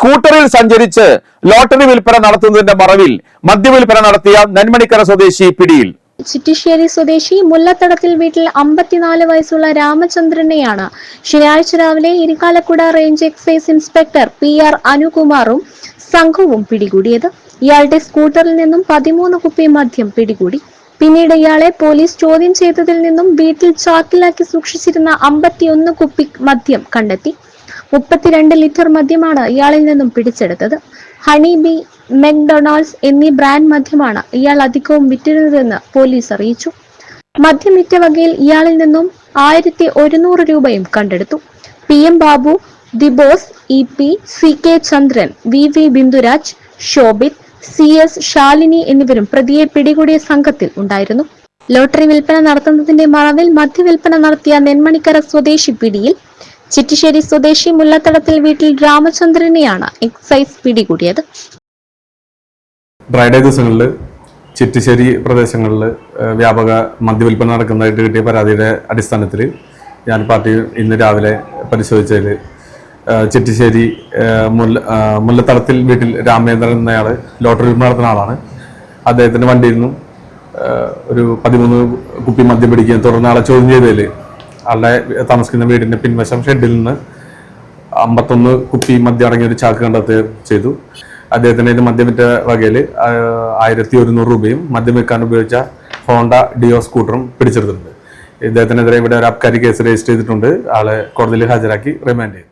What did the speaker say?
സ്കൂട്ടറിൽ സഞ്ചരിച്ച് ലോട്ടറി വിൽപ്പന നടത്തുന്നതിന്റെ മറവിൽ മദ്യവിൽപ്പന നടത്തിയ നന്മണിക്കര സ്വദേശി പിടിയിൽ. ചിറ്റിശ്ശേരി സ്വദേശി മുല്ലത്തടത്തിൽ വീട്ടിൽ അമ്പത്തിനാല് വയസ്സുള്ള രാമചന്ദ്രനെയാണ് ശനിയാഴ്ച രാവിലെ Irinjalakuda range excise inspector P R അനുകുമാറും സംഘവും പിടികൂടിയത്. ഇയാളുടെ സ്കൂട്ടറിൽ നിന്നും പതിമൂന്ന് കുപ്പി മദ്യം പിടികൂടി. പിന്നീട് ഇയാളെ പോലീസ് ചോദ്യം ചെയ്തതിൽ നിന്നും വീട്ടിൽ ചാക്കിലാക്കി സൂക്ഷിച്ചിരുന്ന അമ്പത്തിയൊന്ന് കുപ്പി മദ്യം കണ്ടെത്തി. മുപ്പത്തിരണ്ട് ലിറ്റർ മദ്യമാണ് ഇയാളിൽ നിന്നും പിടിച്ചെടുത്തത്. ഹണി ബി മെക്ഡൊണാൾഡ്സ് എന്നീ ബ്രാൻഡ് മദ്യമാണ് ഇയാൾ അധികവും വിറ്റിരുന്നതെന്ന് പോലീസ് അറിയിച്ചു. മദ്യം വിറ്റ വകയിൽ ഇയാളിൽ നിന്നും ആയിരത്തി ഒരുന്നൂറ് രൂപയും കണ്ടെടുത്തു. P M Babu Dibos E P C K Chandran V V Binduraj Shobhith C S Shalini എന്നിവരും പ്രതിയെ പിടികൂടിയ സംഘത്തിൽ ഉണ്ടായിരുന്നു. ലോട്ടറി വിൽപ്പന നടത്തുന്നതിന്റെ മറവിൽ മദ്യവിൽപ്പന നടത്തിയ നെന്മണിക്കര സ്വദേശി പിടിയിൽ ചിറ്റിശ്ശേരി സ്വദേശി മുല്ലത്തടത്തിൽ വീട്ടിൽ രാമചന്ദ്രനെയാണ് എക്സൈസ് പിടികൂടിയത്. ഡ്രൈഡേ ദിവസങ്ങളിൽ ചിറ്റിശ്ശേരി പ്രദേശങ്ങളിൽ വ്യാപക മദ്യവിൽപ്പന നടക്കുന്നതായിട്ട് കിട്ടിയ പരാതിയുടെ അടിസ്ഥാനത്തിൽ ഞാൻ പാർട്ടി ഇന്ന് രാവിലെ പരിശോധിച്ചതിൽ ചിറ്റിശ്ശേരി മുല്ല മുല്ലത്തടത്തിൽ വീട്ടിൽ രാമേന്ദ്രൻ എന്നയാൾ ലോട്ടറി വിൽപ്പന നടത്തുന്ന ആളാണ്. അദ്ദേഹത്തിന്റെ വണ്ടിയിൽ നിന്നും ഒരു പതിമൂന്ന് കുപ്പി മദ്യം പിടിക്കുകയും തുടർന്ന് ആളെ ചോദ്യം ചെയ്തതിൽ ആളുടെ താമസിക്കുന്ന വീടിന്റെ പിൻവശം ഷെഡിൽ നിന്ന് അമ്പത്തൊന്ന് കുപ്പി മദ്യം അടങ്ങിയ ഒരു ചാക്ക് കണ്ടെത്തുക ചെയ്തു. അദ്ദേഹത്തിന്റെ ഇത് മദ്യം വിറ്റ വകയിൽ ആയിരത്തി ഒരുന്നൂറ് രൂപയും മദ്യം വിൽക്കാൻ ഉപയോഗിച്ച ഹോണ്ട ഡിയോ സ്കൂട്ടറും പിടിച്ചെടുത്തിട്ടുണ്ട്. ഇദ്ദേഹത്തിനെതിരെ ഇവിടെ ഒരു അബ്കാരി കേസ് രജിസ്റ്റർ ചെയ്തിട്ടുണ്ട്. ആളെ കോടതിയിൽ ഹാജരാക്കി റിമാൻഡ് ചെയ്തു.